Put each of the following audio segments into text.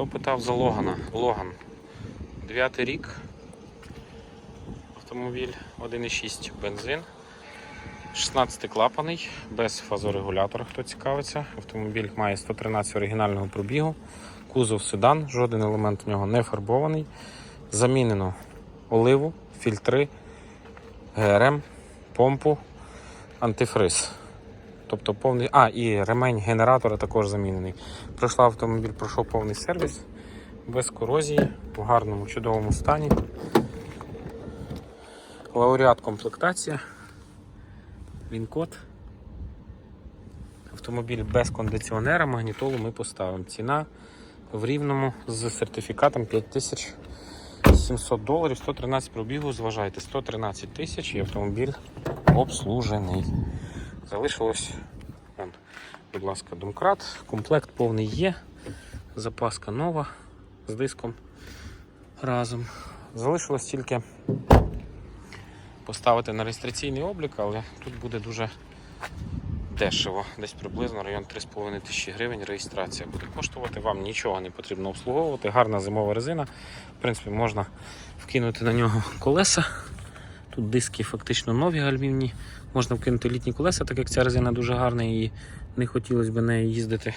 Хто питав за Логана? Логан. Дев'ятий рік. Автомобіль 1,6 бензин. 16 клапаний, без фазорегулятора, хто цікавиться. Автомобіль має 113 оригінального пробігу. Кузов седан, жоден елемент в нього не фарбований. Замінено оливу, фільтри, ГРМ, помпу, антифриз. Тобто повний. А, і ремень генератора також замінений. Пройшла автомобіль, пройшов повний сервіс, без корозії, в гарному, чудовому стані. Лауреат комплектація. Він код. Автомобіль без кондиціонера, магнітолу ми поставимо. Ціна в рівному з сертифікатом 5700 доларів, 113 пробігу, зважайте, 113 тисяч і автомобіль обслужений. Залишилось, вон, будь ласка, домкрат. Комплект повний є. Запаска нова з диском разом. Залишилось тільки поставити на реєстраційний облік, але тут буде дуже дешево. Десь приблизно район 3,5 тисячі гривень реєстрація буде коштувати. Вам нічого не потрібно обслуговувати. Гарна зимова резина. В принципі, можна вкинути на нього колеса. Тут диски фактично нові гальмівні. Можна вкинути літні колеса, так як ця резина дуже гарна і не хотілося б нею їздити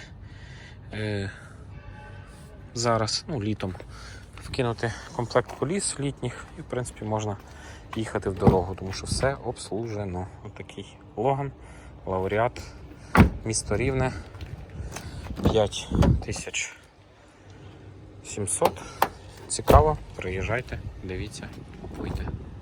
е, зараз, ну, літом. Вкинути комплект коліс літніх і в принципі можна їхати в дорогу, тому що все обслужено. Отакий логан, лауреат, місто Рівне 5700. Цікаво, приїжджайте, дивіться, купуйте.